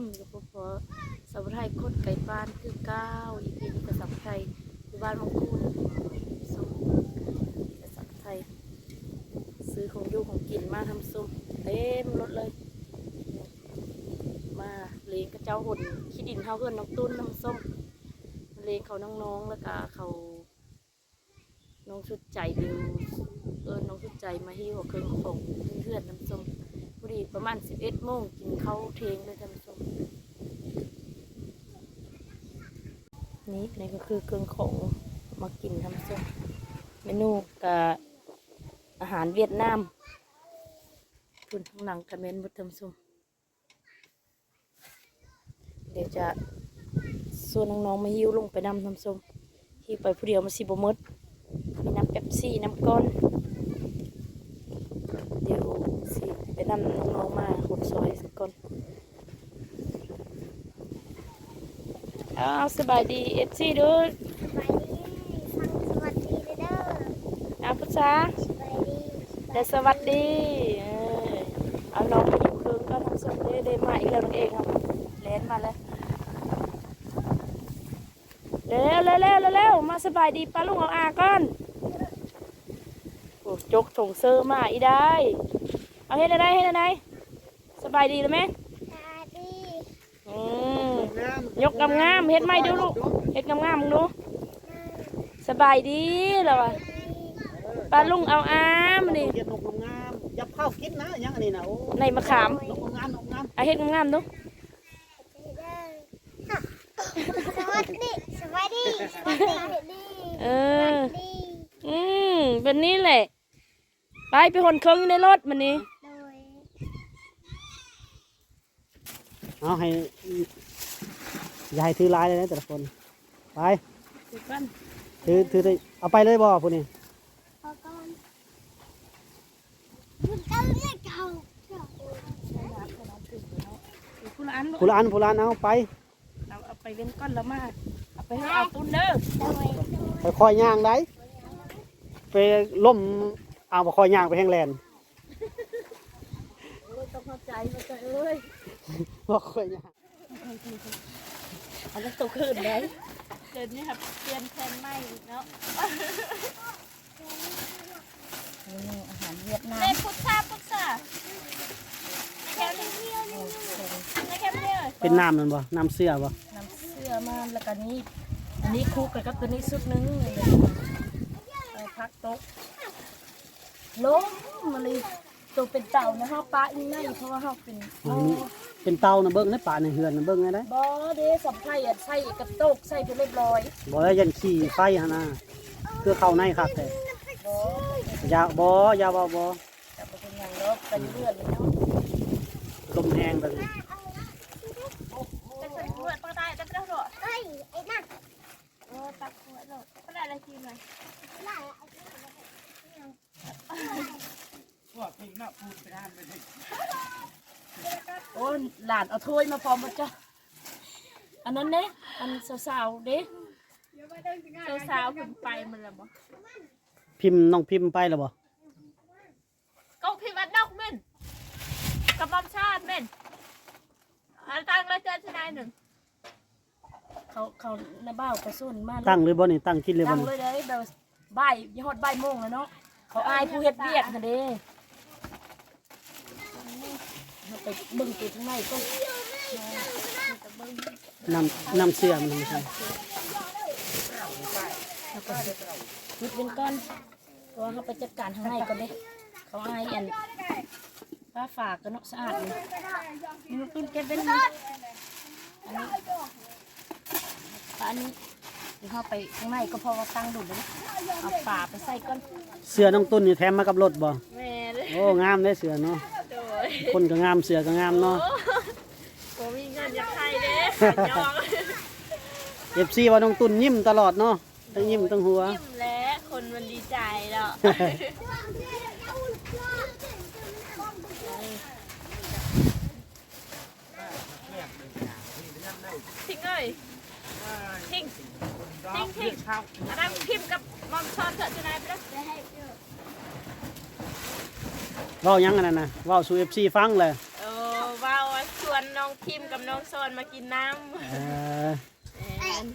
มกับพ่อพอสาวไทยคตรไก่ปานคือก้าอีพีนี้กับสาวไทยอยู่บ้านมังคุดส้มกับสาวไทย ซื้อของอยู่ของกินมาทำส้มเต็มรถเลย มาเลี้ยงกระเจ้าหุ่นขี้ดินเท่าเพื่อนน้องตุ้นน้ำส้มเลี้ยงเขาน้องๆแล้วก็เขาน้องชุดใจเดียวเออน้องชุดใจมาหิ้วเครื่องของเพื่อนน้ำส้มพอดีประมาณสิบเอ็ดโมงกินข้าวเทงเลยท่า นี่ก็คือเครื่องของมากินทำส้มเมนูกับอาหารเวียดนามคุณข้างหลังคอมเมนต์ททำส้มเดี๋ยวจะส่วนน้องๆมาหิ้วลงไปนำน้ำส้มหิ้วไปผู้เดียวมาสิบมดมีน้ำเป๊ปซี่น้ำก้อนเดี๋ยวสิไปนำน้องๆมาหดซอย สักก่อนอ้าวสบายดีเอฟซีดูสวัสดีสวัสดีเด้ออาพุทธาสวัสดีและสวัสดีเออเอาน้องมาอยู่คืนก็น้ำส้มได้ได้มาอีกแล้วนั่นเองครับเลนมาแล้วเร็วเร็วเร็วเร็วเร็วมาสบายดีป้าลุงเอาอาก่อนโอ้จกถงเซอร์มาอีได้เอาเฮ็ดอะไรเฮ็ดอะไรสบายดีแล้วไหม สวัสดี อืม ยกงามๆเฮ็ดไม่ดูลูกเฮ็ดงามๆมึงดูสบายดีแล้วอะป้าลุงเอาอามานี่เฮ็ดนกงามๆอย่าเผากินนะอยังอันนี้นะโอ้ในมะขามนกงามนกงามเอาเฮ็ดงามๆดูเด้อสวัสดีสวัสดีสวัสดีเออดีอืมเป็นนี้แหละไปไปหนเครื่องอยู่ในรถมันนี้โดยเอาให้ อย่าให้ถือลายเลยนะแต่ละคน ไป ถือถือได้เอาไปเลยบ่พวกนี้พอก่อนคุณกันเรียกเขาคุณอันผู้ละอันผู้ละอันเอาไป เราเอาไปเว้นก้อนแล้วมาเอาไปให้เอาตุ้นเด้อโดยค่อยๆย่างได้ ไปล่มเอาบ่ค่อยย่างไปแห้งแลนต้องเข้าใจมาใจเอ้ยบ่ค่อยย่าง อันนั้นตัวขึ้นเลยเดินนี่ครับเตรียมแทนไม่เนาะอาหารเวียดนามในพุทธาพุทธาแค่นี้ในแค่นี้เลยเป็นน้ำนั่นบ่น้ำเสื้อบ่น้ำเสื้อมาแล้วก็นี้อันนี้คลุกกันกับตัวนี้สุดนึงเอาพักโต๊ะล้มมาเลย ตัวเป็นเต่านะฮะปลาอีไงเพราะว่าเขาเป็นอันนี้เป็นเตานะเบิ่งในป่าในเฮือนนะเบิ่งไงได้บอเดสับไผ่อะใส่กระโตกใส่ไปเรียบร้อยบ่ได้ยันขี่ไฟหั่นน่ะเพื่อเข้าในคักแต่บออย่าบ่อย่าเว้าบ่แต่บ่เป็นอย่างเนาะกันเลือดเลยเนาะลมแห้งแบบนี้จะเป็นหัวปกติจะเป็นหัวเอ้ยไอ้นั่นเออตักหัวเราก็ได้อะไรทีมเลยน่ะ โอ้ยหลานเอาถ้วยมาพร้อมมาจ้ะอันนั้นเนี่ยอันสาวๆเด้สาวๆขึ้นไปมันละมั้งพิมพ์น้องพิมพ์ไปแล้วบ่ก็พิวัดนอกเม่นกระบอมชาติเม่นอันตังแล้วเจอชนายหนึ่งเขาเขาในบ้าวกระสุนมาตั้งเลยบ่นี่ตั้งกินเลยบ่ตั้งนี่เลยเด้แบบบ่ายยอดบ่ายโมงแล้วเนาะเขาอายผู้เฮ็ดเวียกนะเด้เรา ไปเบิ่งตัวข้างในก็น้ำน้ำเสื้อมันไม่ใช่แล้วก็หยุดเป็นก้อนเพราะว่าเขาไปจัดการข้างในก่อนเด้เขาอายอันป้าฝากกันเนาะสะอาดเลยนี่มันเป็นเก็บเป็นนะอันนี้อันนี้เดี๋ยวเขาไปข้างในก็เพราะว่าตั้งดุเลยเอาฝาไปใส่ก้อนเสื้อน้องตุ้นนี่แถมมากับรถบ่แม่เลยโอ้งามได้เสื้อเนาะโดย คนก็งามเสื้อก็งามเนาะผมมีเงินอยากให้เด้ยอง FC ว่าน้องตุ้นยิ้มตลอดเนาะทั้งยิ้มทั้งหัว ยิ้มแล้วคนมันดีใจแล้วทิ้งเลยทิ้งทิ้งทิ้งอันนั้นพิมพ์กับมอมชอนเถอะจะนายไปแล้ว เว้าหยังอันนั้นน่ะเว้าสู่ FC ฟังเลยเออว้าวชวนน้องทีมกับน้องซอนมากินน้เออำแม่น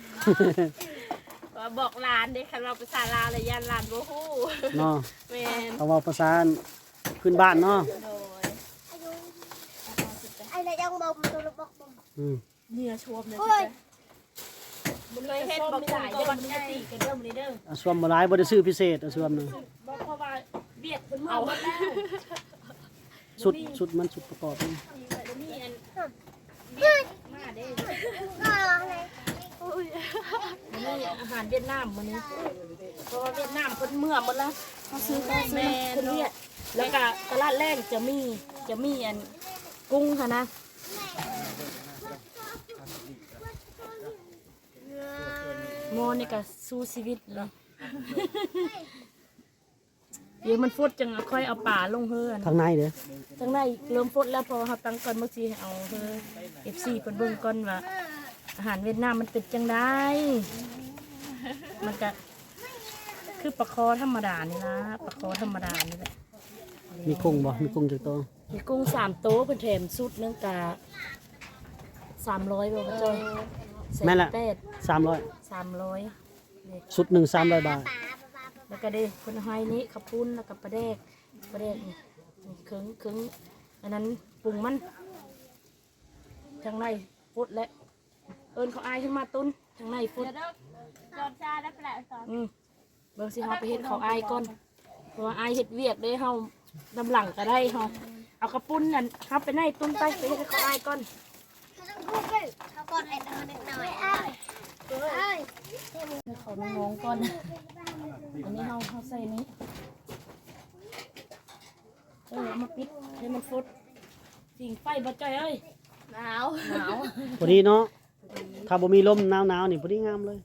ว่าบอกหลานเด็กคันเราภาษาลาวเลยยันหลานโบฮู้เนาะแม่นเขาเว้าภาษาพื้นบ้านเนาะโดยไอ้นายยังบอกตัวลูกบอกผมอืมเนื้อชวมเลยโอ้ยเคยเห็นบอกไม่กุ้ได้งเดี๋ยวก้อมันนใหจะญ่ตีกันเด้อมันเด้ออาส่วนบ่หลายบ่ได้ซื้อพิเศษอาส่วนนึงบอกเพราะว่า เบียดเพิ่นเมาหมดแล้วสุดสุดมันสุดประกอบนี่มีอันมาเด้ก็อะไรมีอาหารเวียดนามมื้อนี้เพราะว่าเวียดนามเพิ่นเมื่อหมดแล้วเขาซื้อเขาซื้อเพิ่นเวียดแล้วก็ตลาดแรกจะมีจะมีอันกุ้งค่ะนะโมนี่ก็สู้ชีวิตเลย เดี๋ยวมันฟดจังอะค่อยเอาป่าลงเฮือนทางในเด้อทั้งในเริ่มฟดแล้วพอเขาตั้งก่อนเมื่อกี้เอาเฮือเอฟซีเพิ่นเบิ่งก่อนว่าอาหารเวียดนามมันเป็นจังได้มันก็คือปลาคอธรรมดานี่ละปลาคอธรรมดานี่แหละมีกุ้งบ่มีกุ้งจักตัวมีกุ้งสามโต๊ะเพิ่นแถมสุดนึงกะสามร้อยบ่พ่อจ้อยแสนแปด300สามร้อยสุดหนึ่ง300บาท แล้วก็ได้คนไฮนี้ขับปุ้นแล้วก็ปลาแดกปลาแดกนี่นี่เครื่องเครื่องอันนั้นปรุงมันทางในฟุดและเอิญเขาอายขึ้นมาตุ้นทางในฟุดเดี๋ยวเด้อจอนจ้าได้แปลสอนอืมเบิ่งสิเฮาไปเฮ็ดเขาอายก่อนเพราะว่าอายเฮ็ดเวียกได้เฮาดำหลังก็ได้เฮาเอากระปุ้นนั่นเฮาไปในตุ้นไปไปเฮ็ดให้เขาอายก่อนเขาต้องพูดเลยเขากดไอ้ตัวเด็กหน่อย เอ้ยเอ้ยให้เขาน้องๆก่อน อันนี้เฮาเฮาใส่นี้เออเอามาปิดให้มันฟุดสิ่งไฟบ่จ่อยเอ้ย หนาว หนาว พอดีเนาะ ถ้าบ่มีลมหนาวๆนี่พอดีงามเลย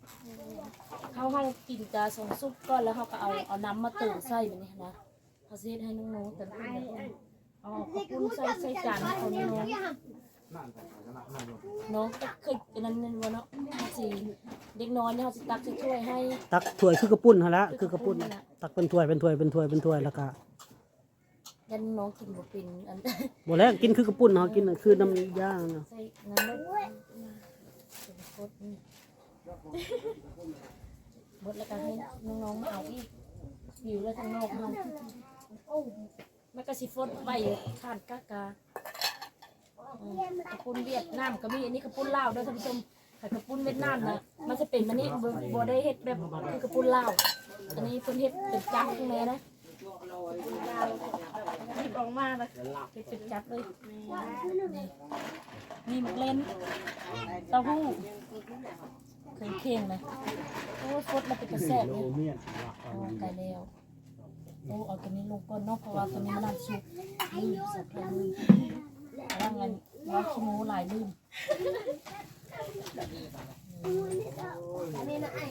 เขาเขากินกาสองซุปก่อนแล้วเขาก็เอาเอาน้ำมาตื่นใส่แบบนี้นะเขาเซตให้น้องๆแต่ละคนเอาข้าวปุ้นใส่ใส่จานให้เขาน้องๆ น้องก็เคยอันนั้นนั่นวะเนาะเขาสิเด็กน้อยเนี่ยเขาสิตักใส่ถ้วยให้ตักถ้วยคือกระปุ้นหั่นละคือกระปุ้นตักเป็นถ้วยเป็นถ้วยเป็นถ้วยเป็นถ้วยแล้วก็ยันน้องกินบ่เป็นอันบ่แล้วกินคือกระปุ้นเนาะกินคือน้ำย่างเนาะใส่น้ำเลยเป็นโคตรนี่หมดแล้วก็ให้น้องๆมาเอาอีกหิวแล้วทางนอกเขาโอ้มันก็สิฟดไปข้านกากาอืม กระปุ้นเวียดนามก็มีอันนี้กระปุ้นลาวด้วยท่านผู้ชมแต่กระปุ้นเวียดนามนะมันจะเป็นมันนี่บ่บ่ได้เฮ็ดแบบคือกระปุ้นลาว อันนี้เพิ่นเฮ็ดเป็นจักรตรงนี้นะหยิบออกมาแบบเฮ็ดเป็นจักรเลยนี่มีหมกเล่นเต้าหู้เคยเข่งไหมโอ้ยฟดมาเป็นกระแสบเลยโอ้ไกลแล้วโอ้เอาตัวนี้ลงก่อนเนาะเพราะว่าตัวนี้มันน่าสุกอืมสับเลย ร่างเงินร้อยขี้หมูหลายลืมอันนี้นะไอ้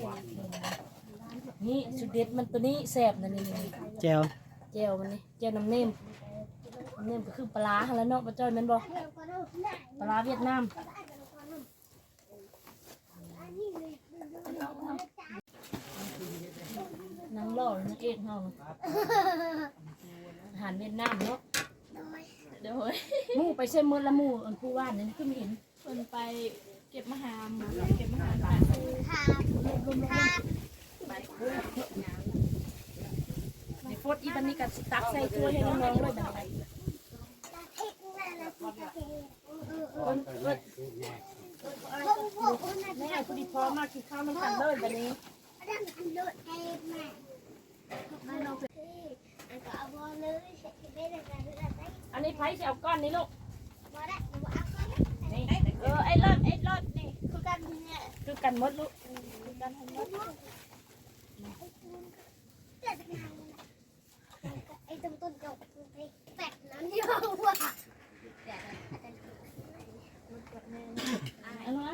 นี่สุดเด็ดมันตัวนี้แสบนะนี่นี่แจ่วเจลมันนี่เจลน้ำเนมน้ำเนมก็คือปลาร้าหั่นแหล้วเนาะป้าจ้อยแม่นบ่ปลาร้าเวียดนามนางล่อเลยนางเอกเฮาน่ะอาหารเวียดนามเนาะ โดยวหมู่ไปเส้นมือละมู่อันผู้ว่านนี่คือมีเห็นคนไปเก็บมะฮามเก็บมะฮามไปในโฟดอีบันนี้กับตักใส่ถ้วยให้น้องๆด้วยแบบไรนเกิดแม่พอดีพร้อมมากินข้าวมันกันเลยแบบนี้มัลเอาไปอันก็เอาบอลเลยใช้ไม่ได้การ นี้ไผ่สิเอาก้อนนี้ลูกนี่ เออ ไอ้รถไอ้รถนี่คือกันเนี่ยคือกันหมดลูกไอ้ตรงต้นจบไอ้แปดนั้นที่ว่าว่าเอาละ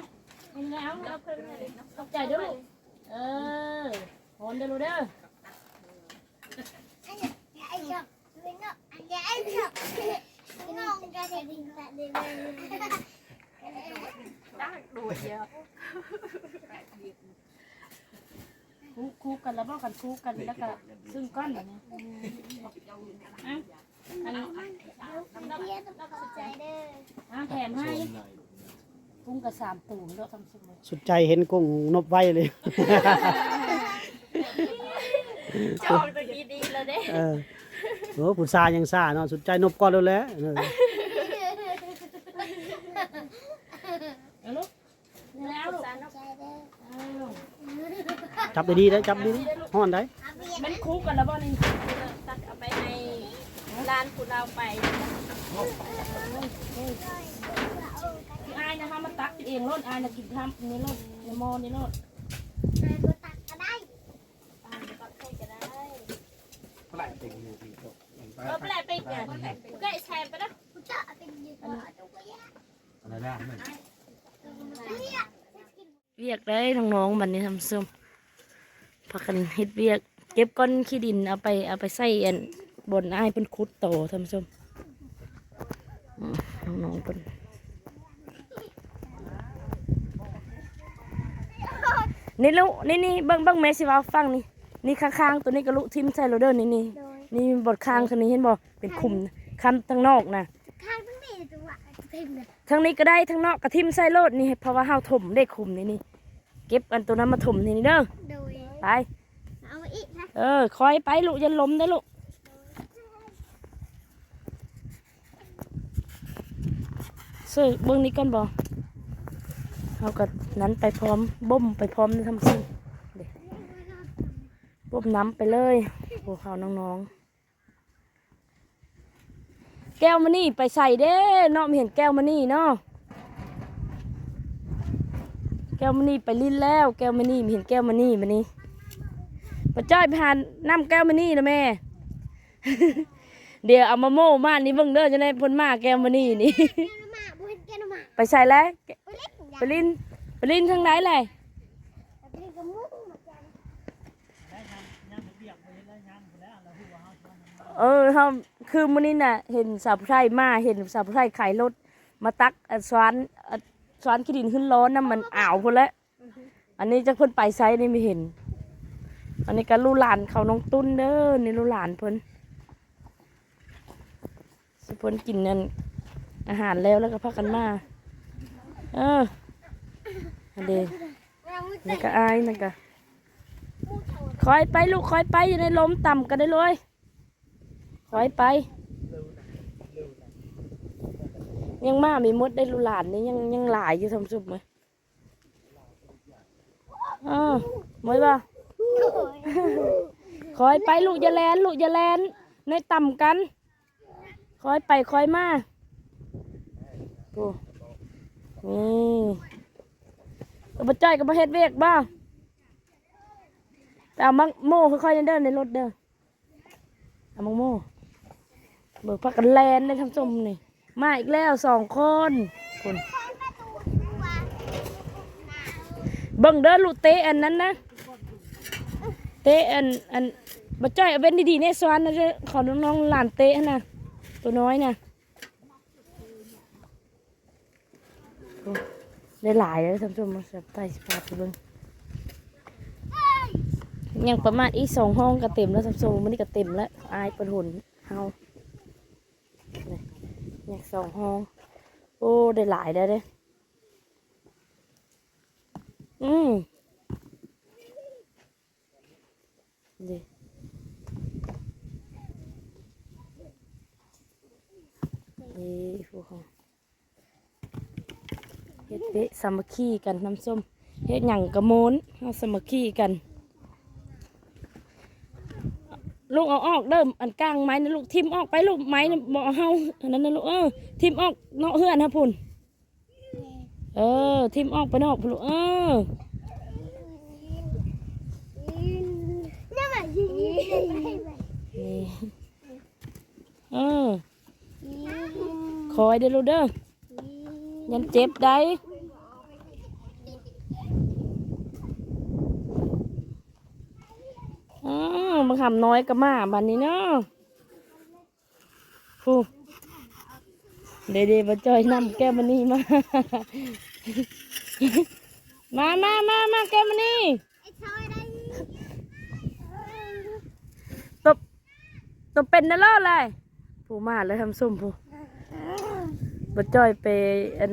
เอาแล้วเอาเพิ่มเลยเนาะขอบใจเด้วยลูก เออหอนเด้อลูกเด้อ ไอ้ไอ้ชอบไอ้เนาะไอ้ไอ้ชอบน้องจะได้ดินแต่เดิน จ้างดูเยอะคู่คู่กันแล้วบอกกันคู่กันแล้วก็ซึ่งก้อนแบบนี้อะอันนี้ต้องเข้าใจเด้ออะแถมให้กุ้งกับสามตูนแล้วทำสมุนสุดใจเห็นกุ้งนบไว้เลยชอบตัวดีดีๆเลยเด้ โอ้ผู้ซายังซ่าเนาะสุดใจนบก่อนแล้วแหละเออเอาลูกนี่แล้วลูกใจเด้อจับดีๆได้จับดีๆฮ้อนได้อาเบียมันคู่กันแล้วบ่นี่ตักเอาไปในร้านคุณเราไปพี่อายนะคะมาตักกินเองรถอายนะกินทำนี่รถในหมอนี่รถ นายก็ตักก็ได้ อ่าเดี๋ยวก็ให้ก็ได้ ปลาเต็งอยู่พี่ เออแปลไป อีกเนี่ยก็แชร์ไปนะกูจะเอาเป็นยืนตัวตัวใหญ่อะไรได้มันเนี่ยเวียกได้น้องๆบันนี้ทำส้มพากันเฮ็ดเวียก เก็บก้อนขี้ดินเอาไปเอาไปใส่อันบนอายเป็นคุดโตทำส้มอืมน้องๆเป็นนี่ลูกนี่นี่เบิ้งเบิ้งแม่สิว่าฟังนี่นี่ข้างๆตัวนี้ก็ลุทิมใส่โรเดอร์นี่นี่ นี่บทข้างคันนี้เห็นบ่เป็นคุมคันทางนอกนะข้างทั้งนี้ตัวเต็มเลยทางนี้ก็ได้ทางนอกกระทิมใส่โลดนี่เพราะว่าเฮาถมได้คุมนี่นี่เก็บอันตัวนั้นมาถมนี่นี่เด้อโดยไปเอาอีกนะเออคอยไปลูกอย่าล้มได้อลูกซื้อเบื้องนี้ก่อนบ่เฮากับนั้นไปพร้อมบ่มไปพร้อมนี่ทำซิเด้บ่มน้ำไปเลยพวกเขาน้องๆแก้วมานี่ไปใส่เด้เนาะไม่เห็นแก้วมานี่เนาะแก้วมานี่ไปลิ้นแล้ว แก้วมานี่ไม่เห็นแก้วมานี่มานี่ป้าจ้อยไปหาน้ำแก้วมานี่นะแม่ เดี๋ยวเอามาโม่มานี่เบิ่งเด้อจะได้พ้นมาแก้วมานี่นี่แกนมาบุญแกนมาไปใส่แล้วไปเล็กไปลิ้นไปลิ้นทางไหนเลย ไปเล็กกับมุ้งมาแกน เออทำคือมื้อนี้น่ะ เห็นสาวผู้ชายมาเห็นสาวผู้ชายขายรถมาตักอันสวานอันสวานขี้ดินขึ้นร้อนน้ำมันอ่าวพุ่นแล้วอันนี้จะเพิ่นไปไซนี่ไม่เห็น อันนี้ก็ลูกหลานเขาน้องตุ้นเด้อนี่ลูกหลานเพิ่นสิเพิ่นกินนั่นอาหารแล้วแล้วก็พักกันมา เอออันเดนี่ก็อายนั่นก็คอยไปลูกคอยไปอยู่ในลมต่ำกันได้เลย อยไป ยังมามีมดได้ลูหลานนี่ยังยังหลายอยู่ทำซุปไหมเออมวยป่ะคอยไปลูกอย่าแลนลูกอย่าแลนในต่ำกัน คอยไปคอยมาโอ้นี่เอาจ้อยกับมาเฮ็ดเวกบ้างแต่มังโม่ค่อยๆเดินในรถเด้อเอามังโม่ เบิกพักกันแลนในทำส้มนี่มาอีกแล้วสองคนคนเบิ่งเด้อลูกเตะอันนั้นนะเตะอันอันมาจ้อยเอาเว้นดีๆในสวนนะเด้อขอน้องๆหลานเตะนะตัวน้อยนะโอ้ได้หลายเลยท่านผู้ชมมาสับไต่สปาร์ตเบิ่งยังประมาณอีกสองห้องก็เต็มแล้วท่านผู้ชมมันนี่ก็เต็มแล้วอายเป็นหุ่นเฮา นี่ยังสองห้อง โอ้ได้หลายแล้วเด้ อืมดินี่พวกเขาเฮ็ดเปะสามัคคีกันน้ำส้มเฮ็ดหยั่งกระโมนเฮาสามัคคีกัน ลูกเอาออกเดิมอันกลางไม้นะลูกทิมออกไปลูกไม้นะบอกเอเฮาอันนั้นนะลูกเออทิมออกนอกเฮือนนะพุ่นเออทิมออกไปนอกพุ่นลูกเออนี่ยมันยิงนี่เออคอยเด้อลูกเด้อยันเจ็บได้ มางคำน้อยกับมาบันนี้เนาะฟูเดเดบจอยนำแก้มันนี่มา มามามามาแก้มันนี่ตบตบเป็นนะล่อเลยผูมาเลยทำส้มผู้บจอยไปอัน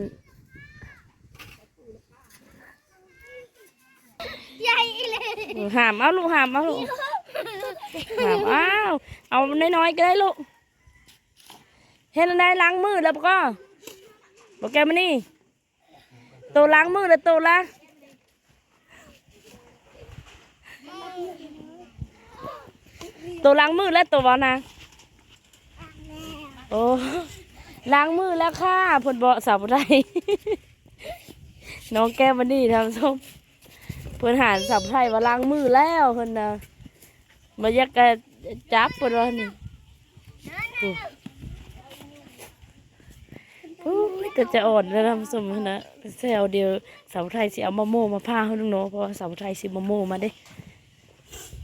ใหญ่เลยหามเอาลูกหามเอาลูก หามอ้าว เอาน้อยๆก็ได้ลูก เห็นอะไรล้างมือแล้วก็บอกแกมานี่ตัวล้างมือแล้วตัวละตัวล้างมือแล้วตัววะนะโอ้ล้างมือแล้วค่ะผลเบาสาวไรน้องแก้มมานี่ทำส้มเพื่อนหานสับไทยว่าล้างมือแล้วคนน่ะ มาอยากกะจับเพื่อนว่านี่โอ้โอ้ยก็จะอ่อนแล้วทำส้มนะแซวเดียวสาวไทยสิเอามะโม่มาพาให้ลุงโนเพราะว่าสาวไทยสิมะโม่มาเด้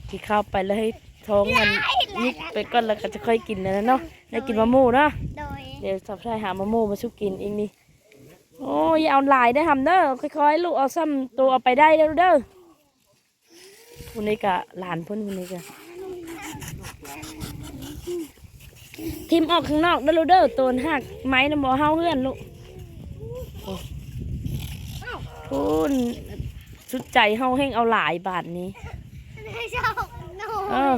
ที่เข้าไปแล้วให้ท้องมันนิดไปก่อนแล้วก็จะค่อยกินแล้วเนาะได้กินมะโม่เนาะโดยเดี๋ยวสาวไทยหามะโม่มาชุบกินเองนี่โอ้ยเอาหลายได้อทำเด้อค่อยๆลูกเอาซ้ำตัวเอาไปได้เด้อเด้อ คนนี้กะหลานเพิ่นคนนี้กะทิมออกข้างนอกเด้อลูกเด้อตัวหักไม้น้ำบ่อเฮาเฮือนลูกโอ้พูนสุดใจเฮาแห้งเอาหลายบาทนี้ไม่ชอบหนูเออ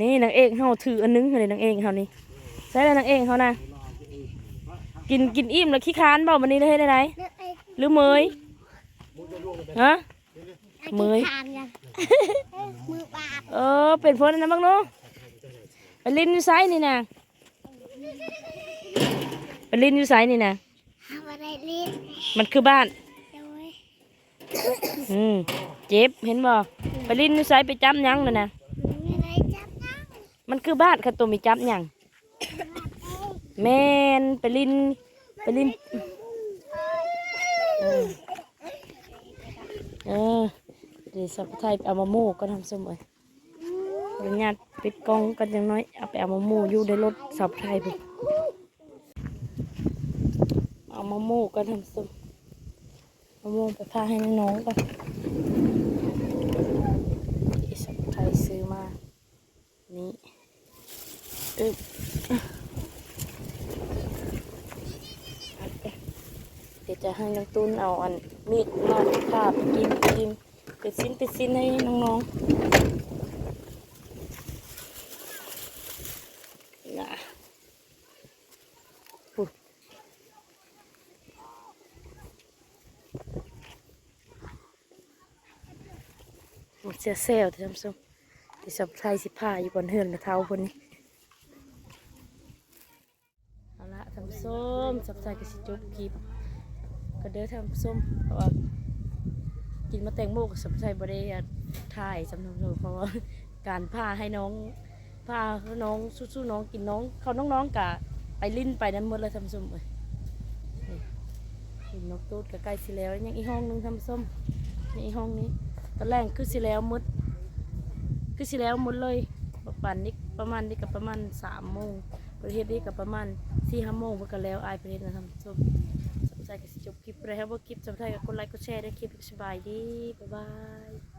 นี่นางเอกเฮาถืออันนึงเลยนางเอกเฮานี่ใช่เลยนางเอกเฮานะกินกินอิ่มแล้วขี้ค้านเปล่าวันนี้ได้ได้ไหนเลือกไอ้ หรือเมยฮะเมยมือบาดเออเป็นเพราะนั้นบ้างเนาะไปลินอยู่ไซนี่นะไปลินอยู่ไซนี่นะมันคือบ้านอืมเจ็บเห็นบ่ไปลินอยู่ไซไปจับยังน่ะนะมันคือบ้านค่ะตัวมีจับยังแมนไปลินไปลิน เออเดี๋ยวสับไทยเอามาโม่ก็ทำเสมเลยขออนุญาตปิดกล้องกันจังน้อยเอาไปเอามาโม่อยู่ในรถสับไทยไปเอามาโม่ก็ทำสมเอาโม่ไปพาให้น้องก่อนสับไทยซื้อมานี่อึ๊บเอาไปเดี๋ยว จะให้น้องตุ้นเอาอันมีดมาผ่าไปกินกินเป็นสิ้นเป็นสิ้นให้น้องๆนะอุ๊ยมันเสียเซลที่ทำส้มที่สับไทยสิผ้าอยู่บนเฮือนกับเท้าคนนี้เอาละทำส้มสับไทยก็สิจุบคลิป ก็เด้อทำส้มเพราะว่ากินมาแตงโมกับสับไทยบริยถ่ายสำหรับหนูเพราะว่าการผ้าให้น้องผ้าให้น้องสู้ๆน้องกินน้อง เขาน้องๆกะไปลิ้นไปนั้นหมดเลยทำส้มเลยนกินนกตูดก็ใกล้สิแล้วยังอีห้องนึงทำส้มนี่อีห้องนี้ตอนแรกคือสิแล้วมดคือสิแล้วมดเลยประมาณนี้ประมาณนี้กับประมาณสามโมงประเทศนี้กับประมาณสี่ห้าโมงเพื่อกันแล้วอายประเทศนะครับจบสน ใจก็สิจบคลิปเลยครับว่าคลิปจำได้ก็กดไลค์กดแชร์ได้คลิปสบายดีบ๊ายบาย